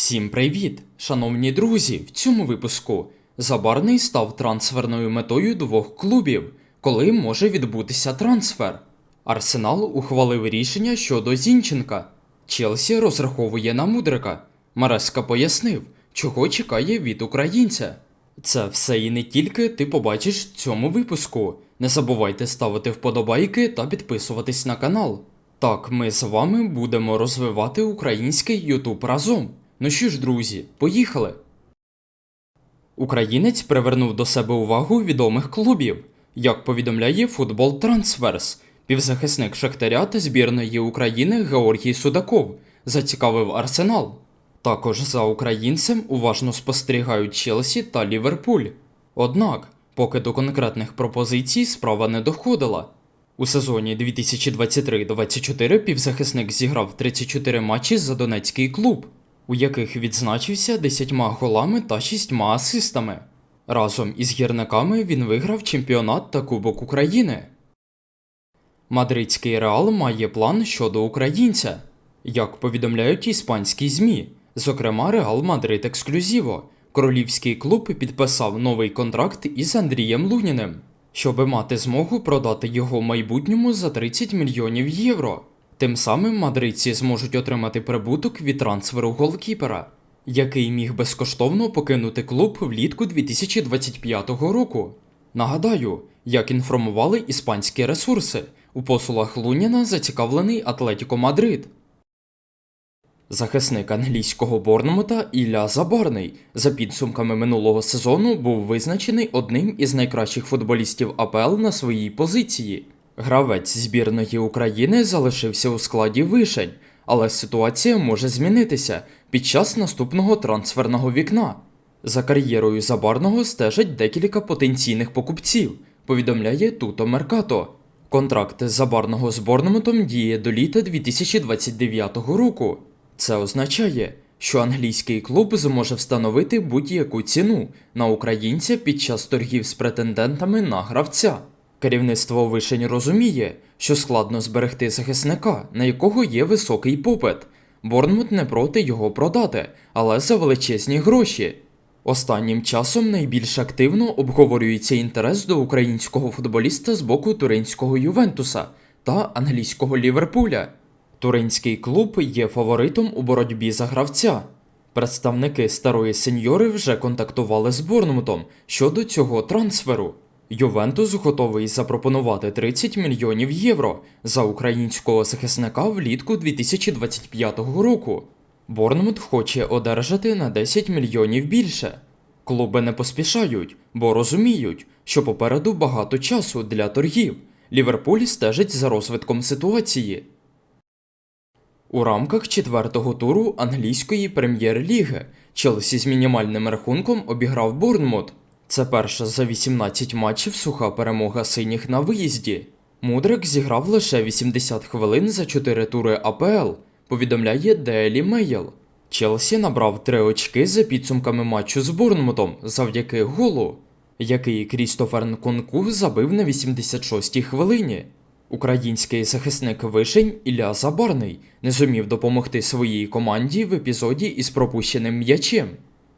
Всім привіт, шановні друзі! В цьому випуску Забарний став трансферною метою двох клубів, коли може відбутися трансфер. Арсенал ухвалив рішення щодо Зінченка. Челсі розраховує на мудрика. Мареска пояснив, чого чекає від українця. Це все і не тільки ти побачиш в цьому випуску. Не забувайте ставити вподобайки та підписуватись на канал. Так, ми з вами будемо розвивати український YouTube разом. Ну що ж, друзі, поїхали! Українець привернув до себе увагу відомих клубів. Як повідомляє Футбол Трансферс, півзахисник Шахтаря та збірної України Георгій Судаков зацікавив Арсенал. Також за українцем уважно спостерігають Челсі та Ліверпуль. Однак, поки до конкретних пропозицій справа не доходила. У сезоні 2023-24 півзахисник зіграв 34 матчі за Донецький клуб, у яких відзначився 10 голами та 6 асистами. Разом із гірниками він виграв чемпіонат та Кубок України. Мадридський Реал має план щодо українця. Як повідомляють іспанські ЗМІ, зокрема Реал Мадрид Ексклюзіво, королівський клуб підписав новий контракт із Андрієм Луніним, щоби мати змогу продати його майбутньому за 30 мільйонів євро. Тим самим мадридці зможуть отримати прибуток від трансферу голкіпера, який міг безкоштовно покинути клуб влітку 2025 року. Нагадаю, як інформували іспанські ресурси, у посулах Луніна зацікавлений Атлетіко Мадрид. Захисник англійського Борнмута Ілля Забарний за підсумками минулого сезону був визначений одним із найкращих футболістів АПЛ на своїй позиції. Гравець збірної України залишився у складі вишень, але ситуація може змінитися під час наступного трансферного вікна. За кар'єрою Забарного стежать декілька потенційних покупців, повідомляє Туто Меркато. Контракт Забарного з Борнмутом діє до літа 2029 року. Це означає, що англійський клуб зможе встановити будь-яку ціну на українця під час торгів з претендентами на гравця. Керівництво вишень розуміє, що складно зберегти захисника, на якого є високий попит. Борнмут не проти його продати, але за величезні гроші. Останнім часом найбільш активно обговорюється інтерес до українського футболіста з боку туринського Ювентуса та англійського Ліверпуля. Туринський клуб є фаворитом у боротьбі за гравця. Представники старої сеньори вже контактували з Борнмутом щодо цього трансферу. Ювентус готовий запропонувати 30 мільйонів євро за українського захисника влітку 2025 року. Борнмут хоче одержати на 10 мільйонів більше. Клуби не поспішають, бо розуміють, що попереду багато часу для торгів. Ліверпуль стежить за розвитком ситуації. У рамках четвертого туру англійської прем'єр-ліги Челсі з мінімальним рахунком обіграв Борнмут. Це перша за 18 матчів суха перемога синіх на виїзді. Мудрик зіграв лише 80 хвилин за 4 тури АПЛ, повідомляє Daily Mail. Челсі набрав 3 очки за підсумками матчу з Борнмутом завдяки голу, який Крістофер Нконку забив на 86-й хвилині. Український захисник Вишень Ілля Забарний не зумів допомогти своїй команді в епізоді із пропущеним м'ячем.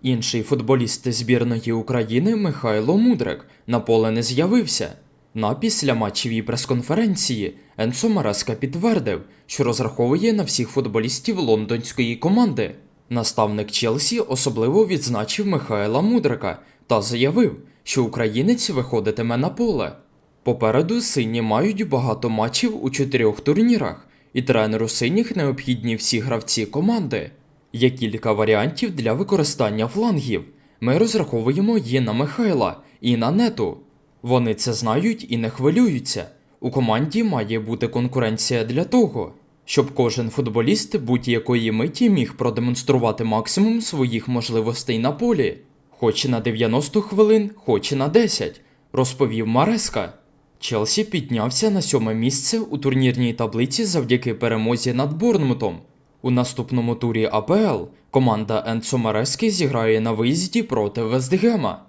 Інший футболіст збірної України Михайло Мудрик на поле не з'явився. На післяматчевій прес-конференції Енцо Мареска підтвердив, що розраховує на всіх футболістів лондонської команди. Наставник Челсі особливо відзначив Михайла Мудрика та заявив, що українець виходитиме на поле. Попереду сині мають багато матчів у чотирьох турнірах, і тренеру синіх необхідні всі гравці команди. Є кілька варіантів для використання флангів. Ми розраховуємо і на Михайла, і на нету. Вони це знають і не хвилюються. У команді має бути конкуренція для того, щоб кожен футболіст будь-якої миті міг продемонструвати максимум своїх можливостей на полі, хоч на 90 хвилин, хоч на 10, розповів Мареска. Челсі піднявся на сьоме місце у турнірній таблиці завдяки перемозі над Борнмутом. У наступному турі АПЛ команда Енцо Марески зіграє на виїзді проти Вестгема.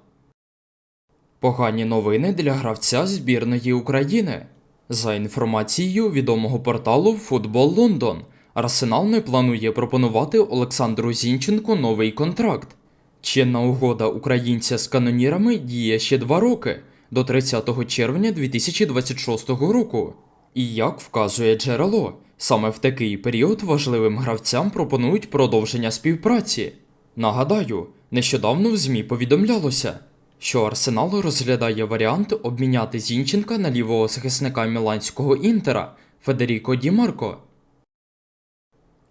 Погані новини для гравця збірної України. За інформацією відомого порталу Футбол Лондон, Арсенал не планує пропонувати Олександру Зінченку новий контракт. Чинна угода українця з канонірами діє ще два роки до 30 червня 2026 року. І як вказує джерело, саме в такий період важливим гравцям пропонують продовження співпраці. Нагадаю, нещодавно в ЗМІ повідомлялося, що Арсенал розглядає варіант обміняти Зінченка на лівого захисника міланського інтера Федеріко Ді Марко.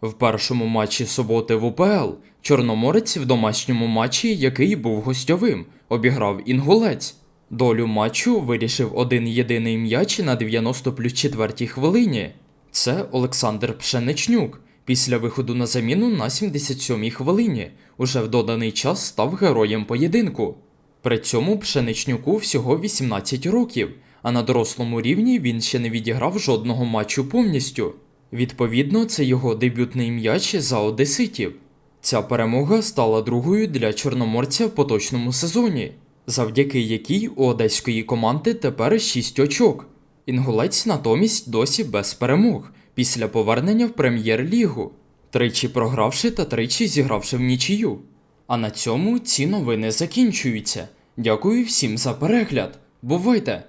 В першому матчі суботи в УПЛ Чорноморець в домашньому матчі, який був гостьовим, обіграв інгулець. Долю матчу вирішив один єдиний м'яч на 90 плюс 4 хвилині. Це Олександр Пшеничнюк. Після виходу на заміну на 77-й хвилині уже в доданий час став героєм поєдинку. При цьому Пшеничнюку всього 18 років, а на дорослому рівні він ще не відіграв жодного матчу повністю. Відповідно, це його дебютний м'яч за одеситів. Ця перемога стала другою для чорноморця в поточному сезоні, завдяки якій у одеської команди тепер 6 очок. Інгулець натомість досі без перемог після повернення в прем'єр-лігу, тричі програвши та тричі зігравши в нічию. А на цьому ці новини закінчуються. Дякую всім за перегляд. Бувайте!